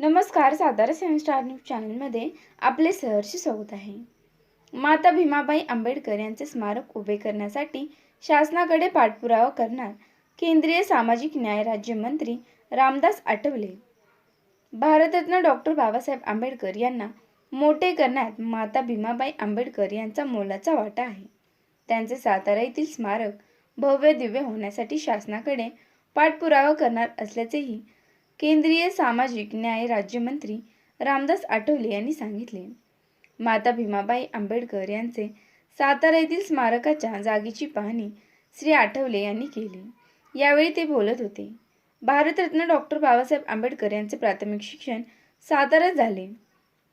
नमस्कार सातारा सेवन star news चॅनलमध्ये आपले सहर्ष स्वागत आहे. माता भीमाबाई आंबेडकर यांचे स्मारक उभे करण्यासाठी शासनाकडे पाठपुरावा करणार केंद्रीय सामाजिक न्याय राज्यमंत्री रामदास आठवले. भारतरत्न डॉक्टर बाबासाहेब आंबेडकर यांना मोठे करण्यात माता भीमाबाई आंबेडकर यांचा मोलाचा वाटा आहे. त्यांचे सातारा येथील स्मारक भव्य दिव्य होण्यासाठी शासनाकडे पाठपुरावा करणार असल्याचेही केंद्रीय सामाजिक न्याय राज्यमंत्री रामदास आठवले यांनी सांगितले. माता भीमाबाई आंबेडकर यांचे सातारा येथील स्मारकाच्या जागेची पाहणी श्री आठवले यांनी केली. यावेळी ते बोलत होते. भारतरत्न डॉक्टर बाबासाहेब आंबेडकर यांचे प्राथमिक शिक्षण साताऱ्यात झाले.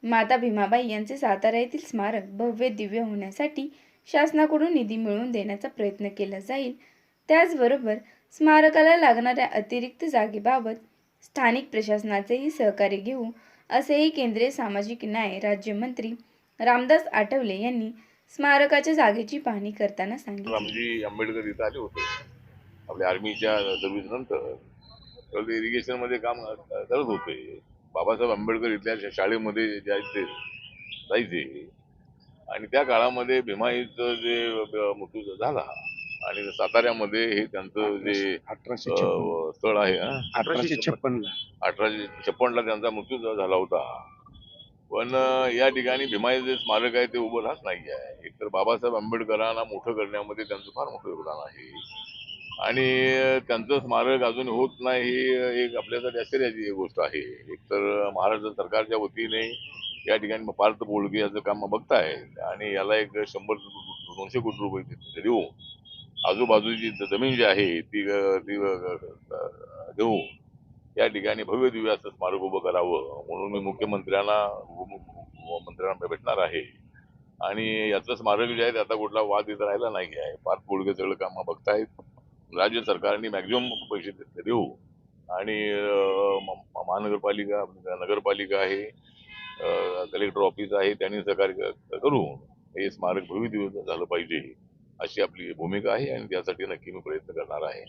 माता भीमाबाई यांचे सातारा येथील स्मारक भव्य दिव्य होण्यासाठी शासनाकडून निधी मिळवून देण्याचा प्रयत्न केला जाईल. त्याचबरोबर स्मारकाला लागणाऱ्या अतिरिक्त जागेबाबत स्थानिक प्रशासनाचेही सहकार्य घेऊ असेही केंद्रीय सामाजिक न्याय राज्यमंत्री रामदास आठवले यांनी स्मारकाच्या जागेची पाहणी करताना सांगितले. रामजी आंबेडकर इथं आले होते. आपल्या आर्मीच्या सर्व्हिस नंतर तर मध्ये काम करत होते. बाबासाहेब आंबेडकर इथल्या शाळेमध्ये जायचे जायचे. आणि त्या काळामध्ये भीमाईचं जे मृत्यू झाला आणि साताऱ्यामध्ये हे त्यांचं जे अठराशे स्थळ आहे हा, अठराशे छप्पन. ला अठराशे छप्पनला त्यांचा मृत्यू झाला होता. पण या ठिकाणी भीमाई जे स्मारक आहे ते उभं राहत नाही आहे एकतर बाबासाहेब आंबेडकरांना मोठं करण्यामध्ये त्यांचं फार मोठं योगदान आहे. आणि त्यांचं स्मारक अजून होत नाही ही एक आपल्यासाठी आश्चर्याची गोष्ट आहे. एकतर महाराष्ट्र सरकारच्या वतीने या ठिकाणी पार्थ बोळगे याचं काम बघताय आणि याला एक शंभर दोनशे कोटी रुपये देऊ आजूबाजूची जमीन जी आहे ती ती घेऊन देऊ या ठिकाणी भव्य दिव्य असं स्मारक उभं करावं म्हणून मी मुख्यमंत्र्यांना मंत्र्यांना भेटणार आहे. आणि याचं स्मारक जे आहे त्याचा आता कुठला वाद इथं राहिला नाही आहे. फार पुढगे सगळं कामं बघतायत. राज्य सरकारने मॅक्झिमम पैसे देऊ. आणि म- महानगरपालिका नगरपालिका आहे कलेक्टर ऑफिस आहे त्यांनी सहकार्य करून करू हे स्मारक भव्य दिव्य झालं पाहिजे. अशी आपली भूमिका आहे आणि त्यासाठी नक्की मी प्रयत्न करणार आहे.